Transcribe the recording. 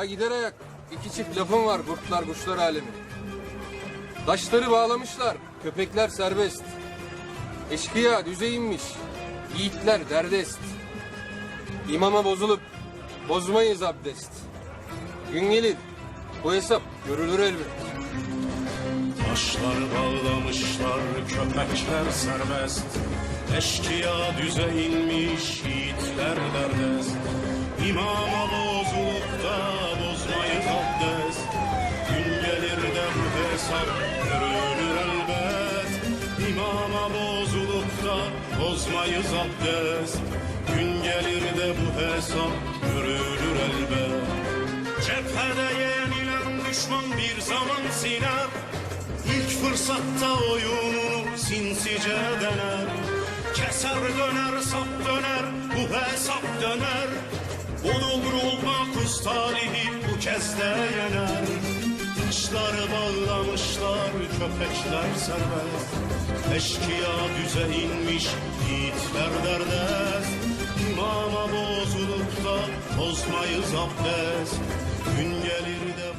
Ha gider ayak. İki çift lafım var kurtlar kuşlar alemi. Taşları bağlamışlar. Köpekler serbest. Eşkıya düze inmiş. Yiğitler derdest. İmama bozulup bozmayız abdest. Gün gelir bu hesap görülür elbet. Taşlar bağlamışlar, köpekler serbest. Eşkıya düze inmiş, yiğitler derdest. İmama bozulup bu hesap görülür elbet. İmama bozulup da bozmayız abdest. Gün gelir de bu hesap görülür elbet. Cephede yenilen düşman bir zaman siner İlk fırsatta oyunu sinsice dener Keser döner sap döner bu hesap döner Bulur olmak ustalihi bu kez de yener bağlamışlar köpekler serbest. Eşkıya düze inmiş yiğitler derdest. İmama bozulup da bozmayız abdest. Gün gelir de